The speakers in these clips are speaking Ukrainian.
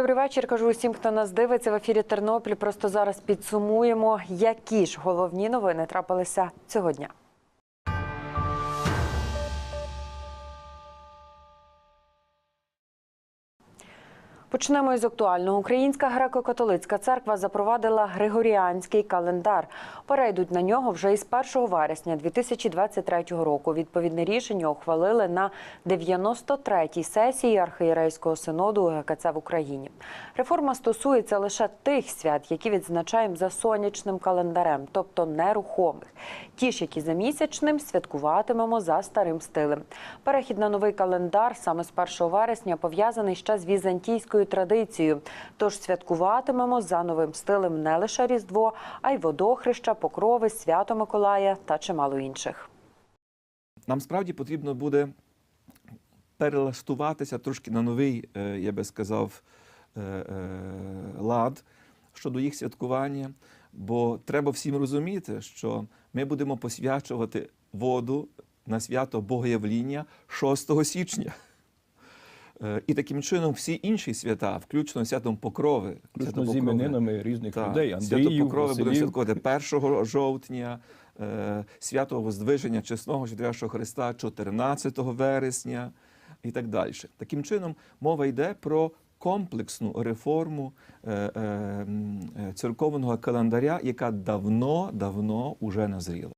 Добрий вечір. Кажу усім, хто нас дивиться в ефірі Тернопіль. Просто зараз підсумуємо, які ж головні новини трапилися цього дня. Почнемо із актуального. Українська греко-католицька церква запровадила Григоріанський календар. Перейдуть на нього вже із 1 вересня 2023 року. Відповідне рішення ухвалили на 93-й сесії архієрейського синоду ГКЦ в Україні. Реформа стосується лише тих свят, які відзначаємо за сонячним календарем, тобто нерухомих. Ті ж, які за місячним, святкуватимемо за старим стилем. Перехід на новий календар саме з 1 вересня пов'язаний ще з візантійською традицією. Тож святкуватимемо за новим стилем не лише Різдво, а й водохреща, покрови, свято Миколая та чимало інших. Нам справді потрібно буде перелаштуватися трошки на новий, е, я би сказав, е, е, лад щодо їх святкування. Бо треба всім розуміти, що ми будемо посвячувати воду на свято Богоявління 6 січня. Е, І таким чином всі інші свята, включно святом Покрови, Включно з іменинами різних так, людей. Свято Покрови буде святкувати 1 жовтня, е, свято Воздвиження Чесного Житряшого Христа 14 вересня і так далі. Таким чином, мова йде про комплексну реформу е, е, е, церковного календаря, яка давно-давно уже назріла.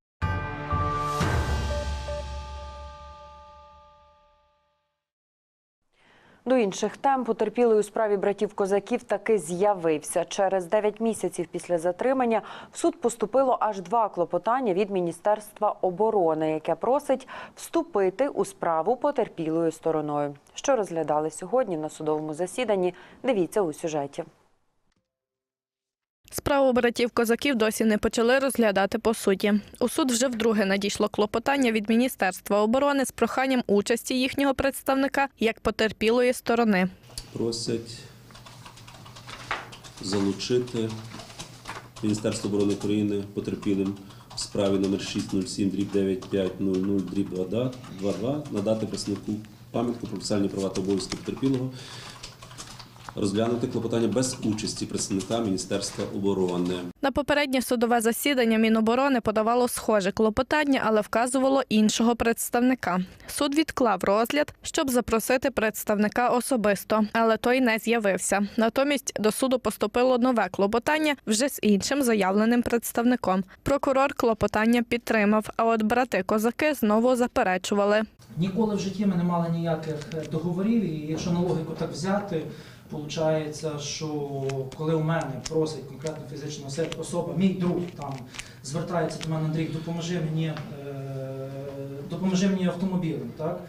До інших тем потерпілий у справі братів козаків таки з'явився. Через 9 місяців після затримання в суд поступило аж два клопотання від Міністерства оборони, яке просить вступити у справу потерпілою стороною. Що розглядали сьогодні на судовому засіданні? Дивіться у сюжеті. Справу братів козаків досі не почали розглядати по суті. У суд вже вдруге надійшло клопотання від Міністерства оборони з проханням участі їхнього представника як потерпілої сторони. просять залучити Міністерство оборони України потерпілим в справі номер 607 дріб 9500 дріб 22 надати представнику пам'ятку про процесуальні права та обов'язки потерпілого розглянути клопотання без участі представника Міністерства оборони. На попереднє судове засідання Міноборони подавало схоже клопотання, але вказувало іншого представника. Суд відклав розгляд, щоб запросити представника особисто, але той не з'явився. Натомість до суду поступило нове клопотання вже з іншим заявленим представником. Прокурор клопотання підтримав, а от брати козаки знову заперечували. Ніколи в житті ми не мали ніяких е, договорів, і якщо на логіку так взяти, виходить, що коли у мене просить конкретно фізична особа, мій друг там звертається до мене, Андрій, допоможи мені, е, допоможи мені автомобілем, так?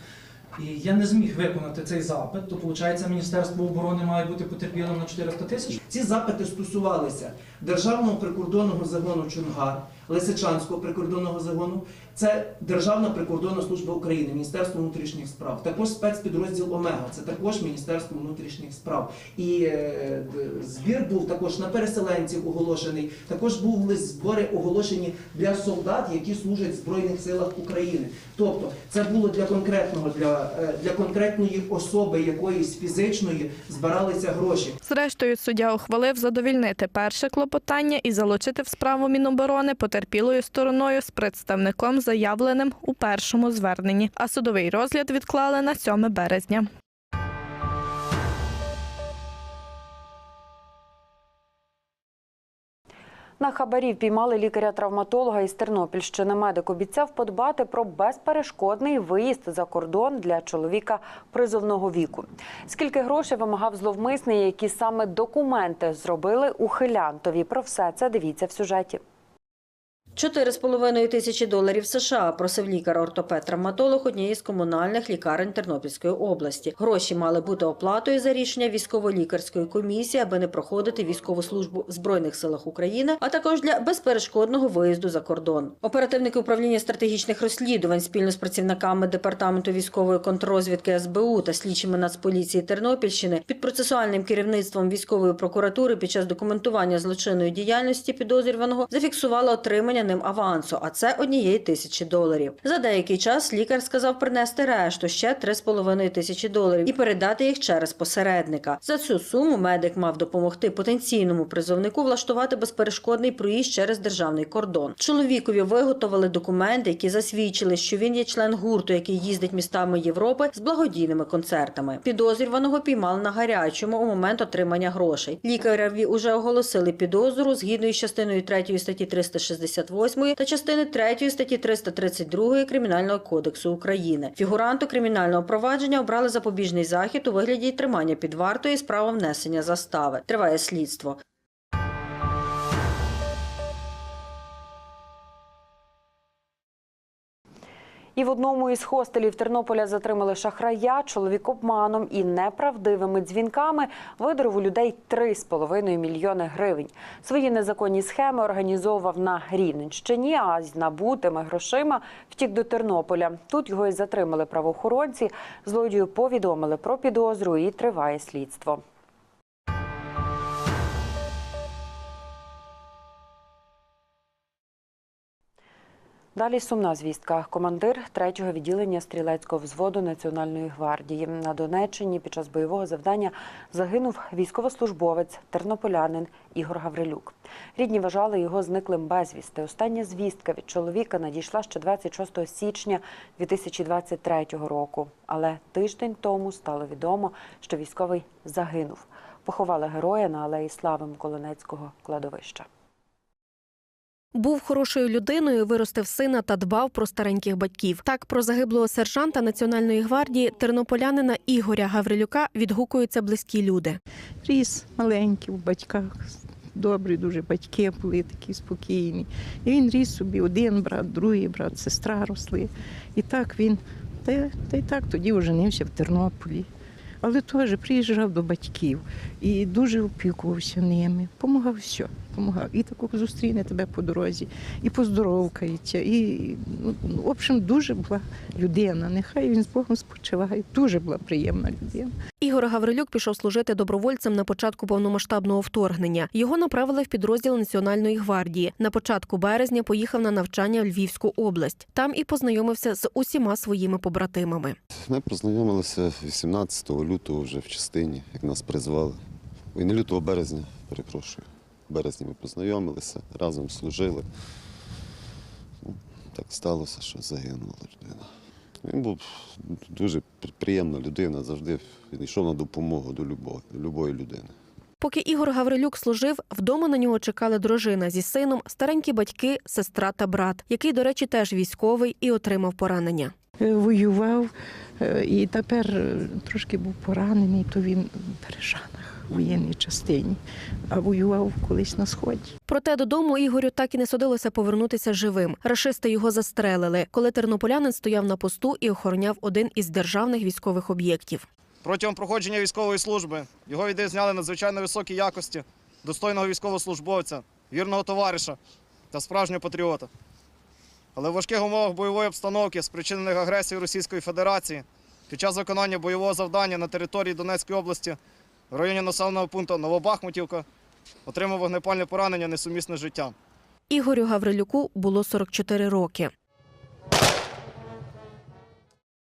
І я не зміг виконати цей запит, то виходить, Міністерство оборони має бути потерпілим на 400 тисяч. Ці запити стосувалися Державного прикордонного загону Чонгар, Лисичанського прикордонного загону. Це Державна прикордонна служба України, Міністерство внутрішніх справ. Також спецпідрозділ Омега, це також Міністерство внутрішніх справ. І е, збір був також на переселенців оголошений. Також були збори оголошені для солдат, які служать в Збройних силах України. Тобто це було для конкретного для, е, для конкретної особи якоїсь фізичної збиралися гроші. Зрештою, суддя ухвалив задовільнити перше клопотання і залучити в справу Міноборони потерпілою стороною з представником, заявленим у першому зверненні. А судовий розгляд відклали на 7 березня. На хабарів піймали лікаря-травматолога із Тернопільщини. Медик обіцяв подбати про безперешкодний виїзд за кордон для чоловіка призовного віку. Скільки грошей вимагав зловмисний, які саме документи зробили ухилянтові? Про все це дивіться в сюжеті. 4,5 тисячі доларів США просив лікар-ортопед-травматолог однієї з комунальних лікарень Тернопільської області. Гроші мали бути оплатою за рішення військово-лікарської комісії, аби не проходити військову службу в збройних силах України, а також для безперешкодного виїзду за кордон. Оперативники управління стратегічних розслідувань спільно з працівниками департаменту військової контррозвідки СБУ та слідчими Нацполіції Тернопільщини під процесуальним керівництвом військової прокуратури під час документування злочинної діяльності підозрюваного зафіксували отримання ним авансу, а це однієї тисячі доларів. За деякий час лікар сказав принести решту ще 3,5 тисячі доларів і передати їх через посередника. За цю суму медик мав допомогти потенційному призовнику влаштувати безперешкодний проїзд через державний кордон. Чоловікові виготовили документи, які засвідчили, що він є член гурту, який їздить містами Європи з благодійними концертами. Підозрюваного піймали на гарячому у момент отримання грошей. Лікареві уже оголосили підозру згідно із частиною 3 статті 368 та частини 3 статті 332 Кримінального кодексу України. Фігуранту кримінального провадження обрали запобіжний захід у вигляді тримання під вартою з правом внесення застави. Триває слідство. І в одному із хостелів Тернополя затримали шахрая. Чоловік обманом і неправдивими дзвінками видоров у людей 3,5 мільйони гривень. Свої незаконні схеми організовував на Рівненщині, а з набутими грошима втік до Тернополя. Тут його і затримали правоохоронці. Злодію повідомили про підозру і триває слідство. Далі сумна звістка. Командир 3-го відділення стрілецького взводу Національної гвардії на Донеччині під час бойового завдання загинув військовослужбовець тернополянин Ігор Гаврилюк. Рідні вважали його зниклим безвісти. Остання звістка від чоловіка надійшла ще 26 січня 2023 року. Але тиждень тому стало відомо, що військовий загинув. Поховали героя на алеї Слави Миколинецького кладовища. Був хорошою людиною, виростив сина та дбав про стареньких батьків. Так про загиблого сержанта Національної гвардії тернополянина Ігоря Гаврилюка відгукуються близькі люди. ріс маленький в батьках. Добрі дуже батьки були такі спокійні. І він ріс собі один брат, другий брат, сестра росли. І так він, та, та й так тоді оженився в Тернополі. Але теж приїжджав до батьків і дуже опікувався ними. Помагав все. Помагав. І таку зустріне тебе по дорозі, і поздоровкається. І, ну, в общем, дуже була людина. Нехай він з Богом спочиває. Дуже була приємна людина. Ігор Гаврилюк пішов служити добровольцем на початку повномасштабного вторгнення. Його направили в підрозділ Національної гвардії. На початку березня поїхав на навчання в Львівську область. Там і познайомився з усіма своїми побратимами. Ми познайомилися 18 лютого вже в частині, як нас призвали. Ой, не лютого березня, перепрошую. В березні ми познайомилися, разом служили. Ну, Так сталося, що загинула людина. Він був дуже приємна людина, завжди він йшов на допомогу до любої, до любої людини. Поки Ігор Гаврилюк служив, вдома на нього чекали дружина зі сином, старенькі батьки, сестра та брат, який, до речі, теж військовий і отримав поранення. Е, воював е, і тепер е, трошки був поранений, то він в воєнній частині, а воював колись на сході. Проте додому Ігорю так і не судилося повернутися живим. Рашисти його застрелили, коли тернополянин стояв на посту і охороняв один із державних військових об'єктів. Протягом проходження військової служби його відрізняли надзвичайно високі якості, достойного військовослужбовця, вірного товариша та справжнього патріота. Але в важких умовах бойової обстановки, спричинених агресією Російської Федерації, під час виконання бойового завдання на території Донецької області в районі населеного пункту Новобахмутівка отримав вогнепальне поранення несумісне з життям. Ігорю Гаврилюку було 44 роки.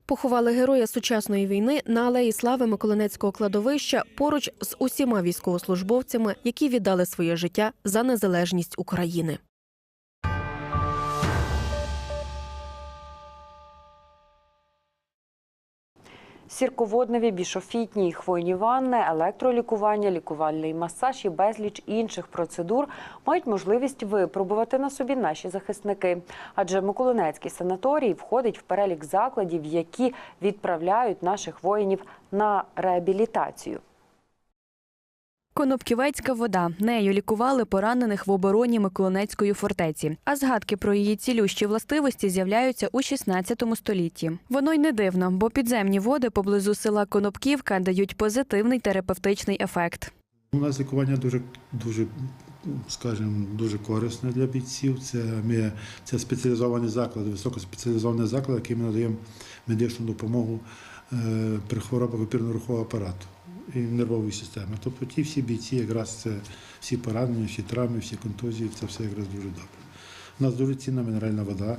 Поховали героя сучасної війни на алеї слави Миколинецького кладовища поруч з усіма військовослужбовцями, які віддали своє життя за незалежність України. Сірководневі, бішофітні хвойні ванни, електролікування, лікувальний масаж і безліч інших процедур мають можливість випробувати на собі наші захисники. Адже Миколинецький санаторій входить в перелік закладів, які відправляють наших воїнів на реабілітацію. Конопківецька вода. Нею лікували поранених в обороні Миколинецької фортеці. А згадки про її цілющі властивості з'являються у 16 столітті. Воно й не дивно, бо підземні води поблизу села Конопківка дають позитивний терапевтичний ефект. У нас лікування дуже, дуже, скажімо, дуже корисне для бійців. Це ми це спеціалізований заклад, високоспеціалізований заклад, який ми надаємо медичну допомогу е, при хворобах опірно-рухового апарату і нервової системи. Тобто ті всі бійці, якраз це всі поранення, всі травми, всі контузії, це все якраз дуже добре. У нас дуже цінна мінеральна вода,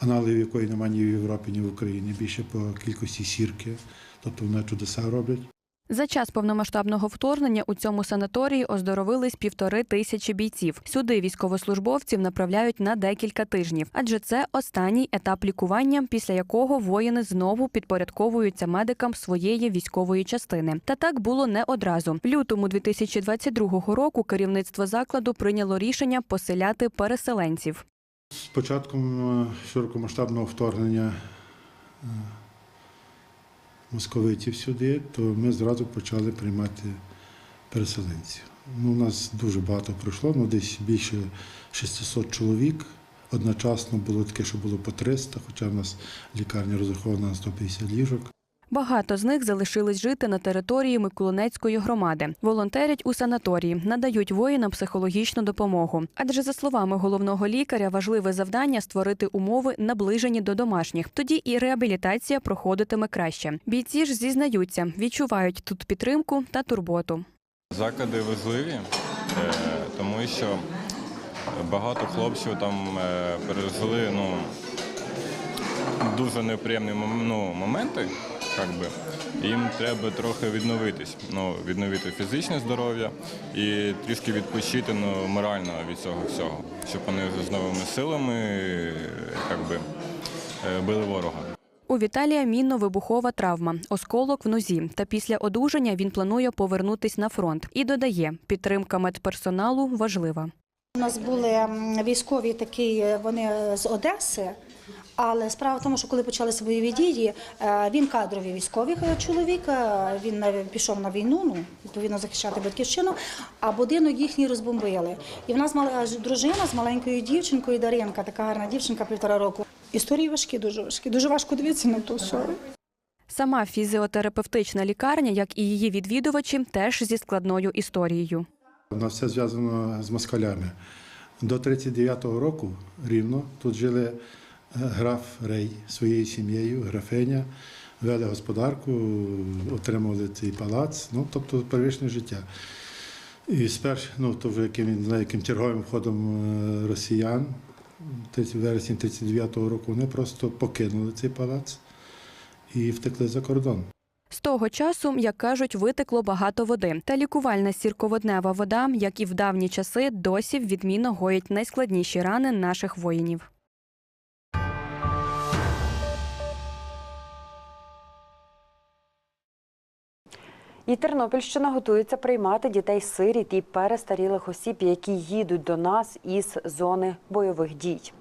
аналогів якої немає ні в Європі, ні в Україні. Більше по кількості сірки, тобто вона чудеса роблять. За час повномасштабного вторгнення у цьому санаторії оздоровились півтори тисячі бійців. Сюди військовослужбовців направляють на декілька тижнів, адже це останній етап лікування, після якого воїни знову підпорядковуються медикам своєї військової частини. Та так було не одразу. В лютому 2022 року керівництво закладу прийняло рішення поселяти переселенців. З початком е, широкомасштабного вторгнення е, московитів сюди, то ми зразу почали приймати переселенців. Ну, у нас дуже багато пройшло, ну десь більше 600 чоловік. Одночасно було таке, що було по 300, хоча в нас лікарня розрахована на 150 ліжок. Багато з них залишились жити на території Миколинецької громади. Волонтерять у санаторії, надають воїнам психологічну допомогу. Адже, за словами головного лікаря, важливе завдання створити умови, наближені до домашніх. Тоді і реабілітація проходитиме краще. Бійці ж зізнаються, відчувають тут підтримку та турботу. Заклади важливі, е, тому що багато хлопців там е, пережили ну, дуже неприємні ну, моменти. Як би. Їм треба трохи відновитись, ну, відновити фізичне здоров'я і трішки відпочити ну, морально від цього всього, щоб вони вже з новими силами е, як би, е, били ворога. У Віталія мінно-вибухова травма, осколок в нозі. Та після одужання він планує повернутись на фронт і додає, підтримка медперсоналу важлива. У нас були військові такі, вони з Одеси. Але справа в тому, що коли почалися бойові дії, е, він кадровий військовий е, чоловік, е, він пішов на війну, ну відповідно захищати батьківщину. А будинок їхній розбомбили. І в нас мала дружина з маленькою дівчинкою Даринка, така гарна дівчинка півтора року. Історії важкі, дуже важкі. Дуже важко дивитися на то все. Сама фізіотерапевтична лікарня, як і її відвідувачі, теж зі складною історією. У нас все зв'язано з москалями. До 39-го року рівно тут жили граф Рей своєю сім'єю, графиня, вели господарку, отримували цей палац, ну тобто первичне життя. І спершу, ну то вже яким, не знаю, яким черговим ходом е, росіян, в вересні 39-го року, вони просто покинули цей палац і втекли за кордон. З того часу, як кажуть, витекло багато води. Та лікувальна сірководнева вода, як і в давні часи, досі відмінно гоїть найскладніші рани наших воїнів. І Тернопільщина готується приймати дітей-сиріт і перестарілих осіб, які їдуть до нас із зони бойових дій.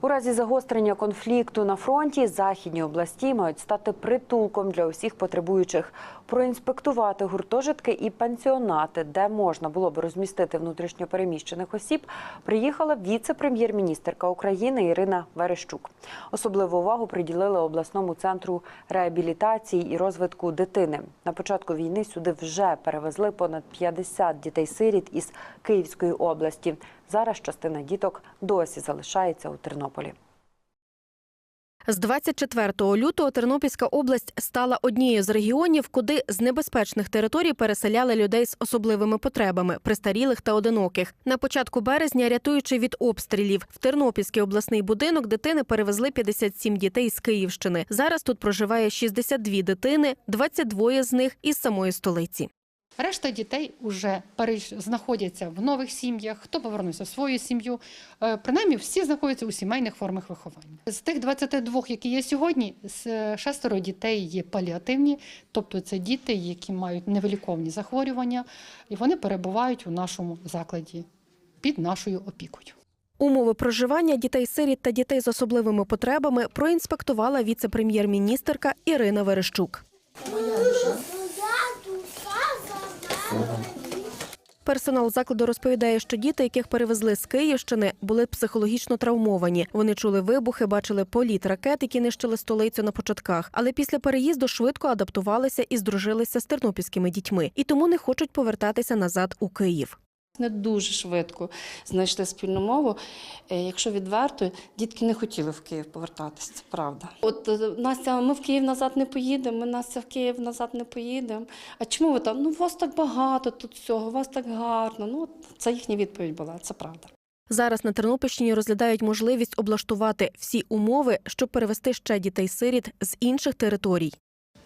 У разі загострення конфлікту на фронті західні області мають стати притулком для усіх потребуючих, проінспектувати гуртожитки і пансіонати, де можна було б розмістити внутрішньопереміщених осіб. Приїхала віце-прем'єр-міністерка України Ірина Верещук. Особливу увагу приділили обласному центру реабілітації і розвитку дитини. На початку війни сюди вже перевезли понад 50 дітей-сиріт із Київської області. Зараз частина діток досі залишається у Тернополі. З 24 лютого Тернопільська область стала однією з регіонів, куди з небезпечних територій переселяли людей з особливими потребами, престарілих та одиноких. На початку березня, рятуючи від обстрілів, в Тернопільський обласний будинок дитини перевезли 57 дітей з Київщини. Зараз тут проживає 62 дитини, 22 з них із самої столиці. Решта дітей вже знаходяться в нових сім'ях, хто повернувся в свою сім'ю. Е, Принаймні всі знаходяться у сімейних формах виховання. З тих 22, які є сьогодні, шестеро дітей є паліативні, тобто це діти, які мають невиліковні захворювання, і вони перебувають у нашому закладі під нашою опікою. Умови проживання дітей-сиріт та дітей з особливими потребами проінспектувала віце-прем'єр-міністерка Ірина Верещук. Персонал закладу розповідає, що діти, яких перевезли з Київщини, були психологічно травмовані. Вони чули вибухи, бачили політ ракет, які нищили столицю на початках. Але після переїзду швидко адаптувалися і здружилися з тернопільськими дітьми, і тому не хочуть повертатися назад у Київ. Не дуже швидко знайшли спільну мову. Е, Якщо відверто, дітки не хотіли в Київ повертатися, це правда. От е, Настя, ми в Київ назад не поїдемо, ми Настя в Київ назад не поїдемо. А чому ви там? Ну, вас так багато тут всього, у вас так гарно. Ну, це їхня відповідь була, це правда. Зараз на Тернопільщині розглядають можливість облаштувати всі умови, щоб перевести ще дітей-сиріт з інших територій.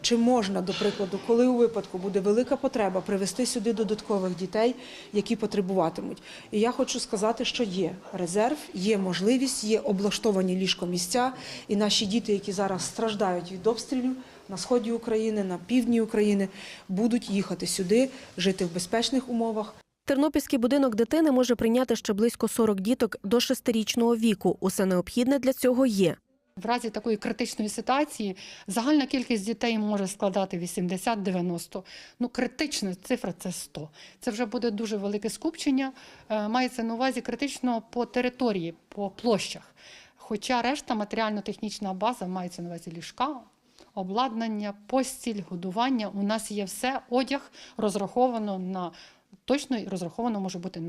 Чи можна, до прикладу, коли у випадку буде велика потреба привезти сюди додаткових дітей, які потребуватимуть? І я хочу сказати, що є резерв, є можливість, є облаштовані ліжкомісця, і наші діти, які зараз страждають від обстрілів на сході України, на півдні України, будуть їхати сюди, жити в безпечних умовах. Тернопільський будинок дитини може прийняти ще близько 40 діток до шестирічного віку. Усе необхідне для цього є. В разі такої критичної ситуації загальна кількість дітей може складати 80-90. Ну, критична цифра це 100. Це вже буде дуже велике скупчення. Е, Мається на увазі критично по території, по площах. Хоча решта матеріально-технічна база мається на увазі ліжка, обладнання, постіль, годування. У нас є все, одяг розраховано на точно розраховано може бути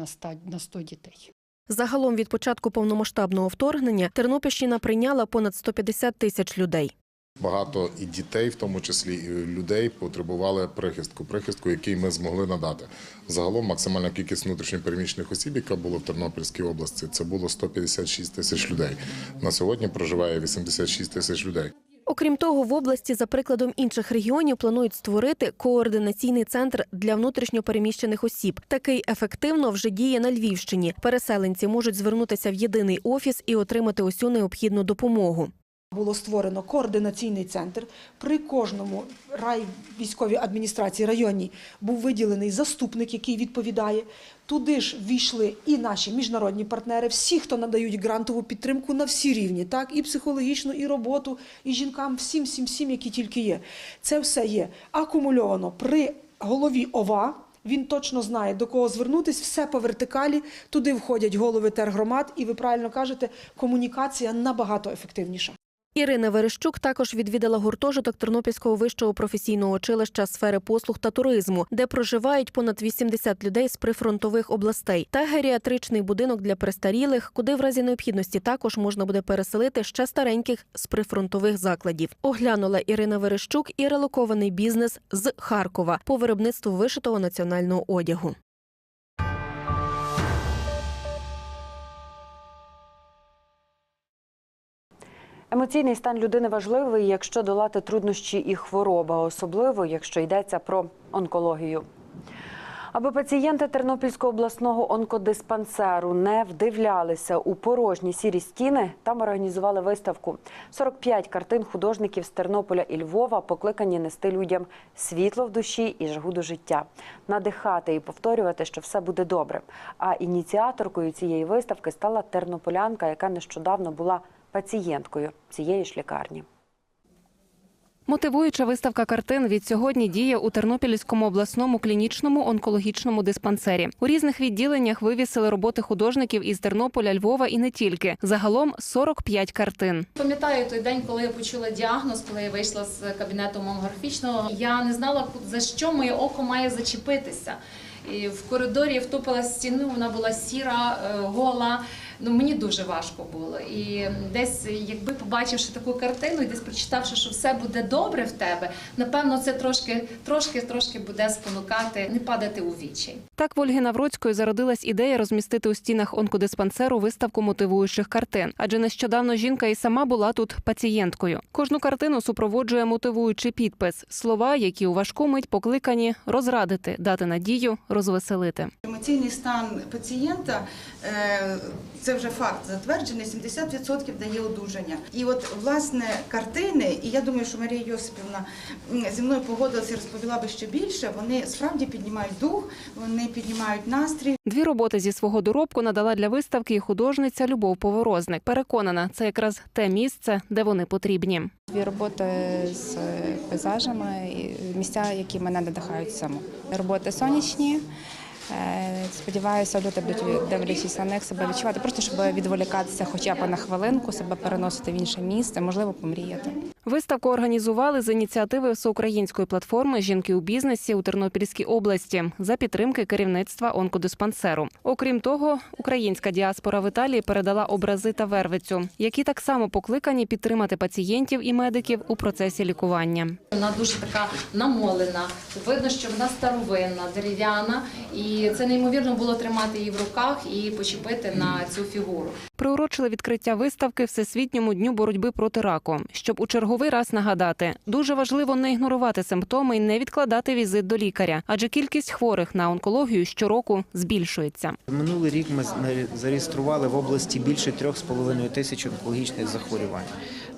на 100 дітей. Загалом від початку повномасштабного вторгнення Тернопільщина прийняла понад 150 тисяч людей. Багато і дітей, в тому числі і людей, потребували прихистку, прихистку, який ми змогли надати. Загалом максимальна кількість внутрішньопереміщених осіб, яка була в Тернопільській області, це було 156 тисяч людей. На сьогодні проживає 86 тисяч людей. Окрім того, в області, за прикладом інших регіонів, планують створити координаційний центр для внутрішньопереміщених осіб. Такий ефективно вже діє на Львівщині. Переселенці можуть звернутися в єдиний офіс і отримати усю необхідну допомогу. Було створено координаційний центр. При кожному рай військовій адміністрації районній був виділений заступник, який відповідає. Туди ж війшли і наші міжнародні партнери, всі, хто надають грантову підтримку на всі рівні, так і психологічну, і роботу, і жінкам, всім, всім, всім, які тільки є. Це все є акумульовано при голові ОВА. Він точно знає, до кого звернутись, все по вертикалі. Туди входять голови тергромад, і ви правильно кажете, комунікація набагато ефективніша. Ірина Верещук також відвідала гуртожиток Тернопільського вищого професійного училища сфери послуг та туризму, де проживають понад 80 людей з прифронтових областей, та геріатричний будинок для престарілих, куди в разі необхідності також можна буде переселити ще стареньких з прифронтових закладів. Оглянула Ірина Верещук і релокований бізнес з Харкова по виробництву вишитого національного одягу. Емоційний стан людини важливий, якщо долати труднощі і хвороба, особливо якщо йдеться про онкологію. Аби пацієнти Тернопільського обласного онкодиспансеру не вдивлялися у порожні сірі стіни, там організували виставку. 45 картин художників з Тернополя і Львова покликані нести людям світло в душі і жагу до життя, надихати і повторювати, що все буде добре. А ініціаторкою цієї виставки стала тернополянка, яка нещодавно була пацієнткою цієї ж лікарні. Мотивуюча виставка картин від сьогодні діє у Тернопільському обласному клінічному онкологічному диспансері. У різних відділеннях вивісили роботи художників із Тернополя, Львова і не тільки. Загалом 45 картин. Пам'ятаю той день, коли я почула діагноз, коли я вийшла з кабінету мамографічного. Я не знала, за що моє око має зачепитися. І в коридорі я втупила стіну, вона була сіра, е, гола. Ну мені дуже важко було. І десь, якби побачивши таку картину, і десь прочитавши, що все буде добре в тебе, напевно, це трошки, трошки, трошки буде спонукати не падати у вічі. Так в Ольги Навроцької зародилась ідея розмістити у стінах онкодиспансеру виставку мотивуючих картин. Адже нещодавно жінка і сама була тут пацієнткою. Кожну картину супроводжує мотивуючий підпис, слова, які у важку мить покликані розрадити, дати надію, розвеселити. Емоційний стан пацієнта е, це вже факт затверджений. 70% дає одужання. І от власне картини, і я думаю, що Марія Йосипівна зі мною погодилася і розповіла би ще більше. Вони справді піднімають дух, вони піднімають настрій. Дві роботи зі свого доробку надала для виставки і художниця Любов Поворозник. Переконана, це якраз те місце, де вони потрібні. Дві роботи з пейзажами, місця, які мене надихають саму. Роботи сонячні, Сподіваюся, люди будуть дивлячись на них себе відчувати, просто щоб відволікатися хоча б на хвилинку, себе переносити в інше місце, можливо, помріяти. Виставку організували з ініціативи всеукраїнської платформи Жінки у бізнесі у Тернопільській області за підтримки керівництва онкодиспансеру. Окрім того, українська діаспора в Італії передала образи та вервицю, які так само покликані підтримати пацієнтів і медиків у процесі лікування. Вона дуже така намолена. Видно, що вона старовинна, дерев'яна, і це неймовірно було тримати її в руках і почепити на цю фігуру. Приурочили відкриття виставки Всесвітньому дню боротьби проти раку, щоб у черговий раз нагадати, дуже важливо не ігнорувати симптоми і не відкладати візит до лікаря, адже кількість хворих на онкологію щороку збільшується. Минулий рік ми зареєстрували в області більше 3,5 тисяч онкологічних захворювань.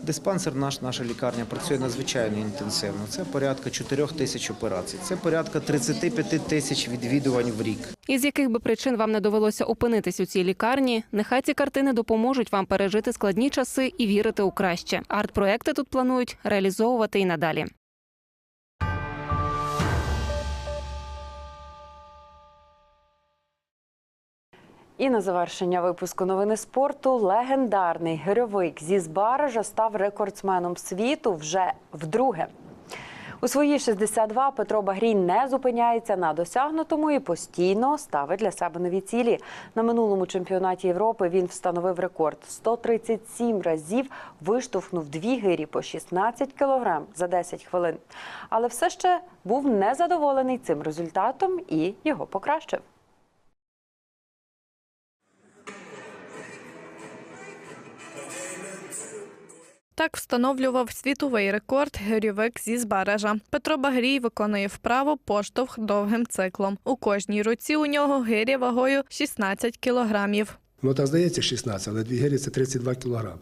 Диспансер наш, наша лікарня працює надзвичайно інтенсивно. Це порядка 4 тисяч операцій, це порядка 35 тисяч відвідувань в рік. Із яких би причин вам не довелося опинитись у цій лікарні, нехай ці картини допоможуть вам пережити складні часи і вірити у краще. Арт-проекти тут планують реалізовувати і надалі. І на завершення випуску новини спорту легендарний гирьовик зі Збаража став рекордсменом світу вже вдруге. У свої 62 Петро Багрій не зупиняється на досягнутому і постійно ставить для себе нові цілі. На минулому чемпіонаті Європи він встановив рекорд 137 разів виштовхнув дві гирі по 16 кілограм за 10 хвилин. Але все ще був незадоволений цим результатом і його покращив. Так встановлював світовий рекорд гирьовик зі збережа. Петро Багрій виконує вправо поштовх довгим циклом. У кожній руці у нього гиря вагою 16 кілограмів. Ну так здається 16, але дві гирі це 32 кілограми.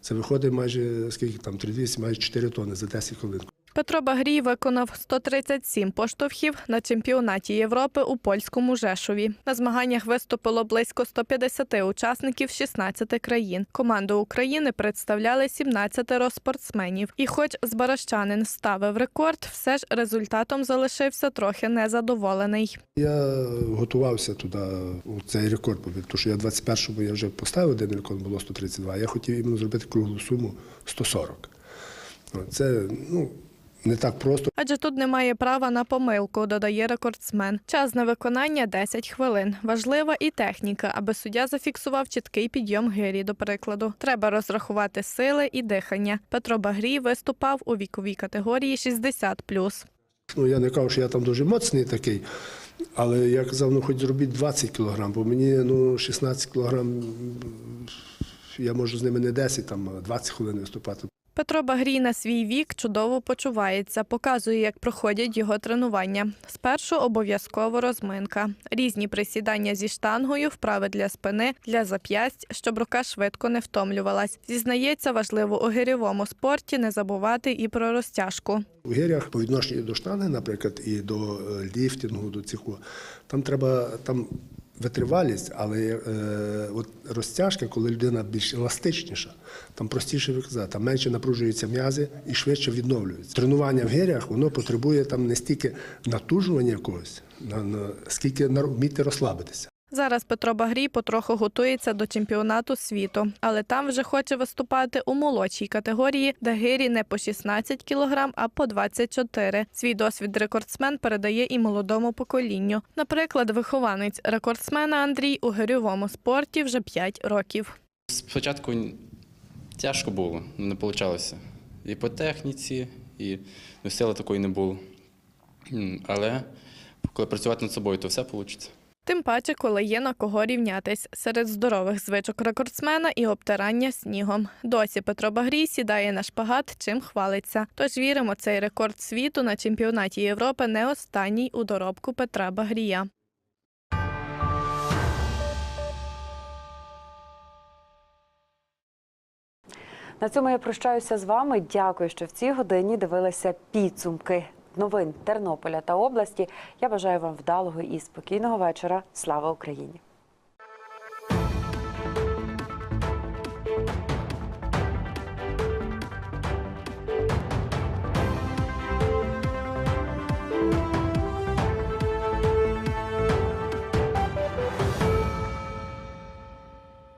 Це виходить майже скільки там 3200, майже 4 тонни за 10 хвилин. Петро Багрій виконав 137 поштовхів на чемпіонаті Європи у польському Жешові. На змаганнях виступило близько 150 учасників з 16 країн. Команду України представляли 17 спортсменів. І, хоч збаращанин ставив рекорд, все ж результатом залишився трохи незадоволений. Я готувався туди, у цей рекорд тому що я 21-му я вже поставив один рекорд, було 132, а я хотів іменно зробити круглу суму 140. От Це, ну, не так просто. Адже тут немає права на помилку, додає рекордсмен. Час на виконання 10 хвилин. Важлива і техніка, аби суддя зафіксував чіткий підйом гирі, до прикладу. Треба розрахувати сили і дихання. Петро Багрій виступав у віковій категорії 60+. Ну, я не кажу, що я там дуже моцний такий, але я казав, ну хоч зробіть 20 кілограм, бо мені ну, 16 кілограм, я можу з ними не 10, там, а 20 хвилин виступати. Петро Багрій на свій вік чудово почувається, показує, як проходять його тренування. Спершу обов'язково розминка, різні присідання зі штангою, вправи для спини, для зап'ясть, щоб рука швидко не втомлювалась. Зізнається, важливо у гирьовому спорті не забувати і про розтяжку. У гирях по відношенню до штанги, наприклад, і до е, ліфтингу, до цих, там треба там витривалість, але е, от розтяжка, коли людина більш еластичніша, там простіше виказати, там менше напружуються м'язи і швидше відновлюються. Тренування в гирях воно потребує там не стільки натужування якогось, скільки вміти розслабитися. Зараз Петро Багрій потроху готується до чемпіонату світу, але там вже хоче виступати у молодшій категорії, де гирі не по 16 кілограм, а по 24. Свій досвід рекордсмен передає і молодому поколінню. Наприклад, вихованець рекордсмена Андрій у гирьовому спорті вже 5 років. Спочатку тяжко було, не вийшло. І по техніці, і ну, сили такої не було. Але коли працювати над собою, то все вийде. Тим паче, коли є на кого рівнятись серед здорових звичок рекордсмена і обтирання снігом. Досі Петро Багрій сідає на шпагат, чим хвалиться. Тож віримо, цей рекорд світу на чемпіонаті Європи не останній у доробку Петра Багрія. На цьому я прощаюся з вами. Дякую, що в цій годині дивилися підсумки новин Тернополя та області. Я бажаю вам вдалого і спокійного вечора. Слава Україні!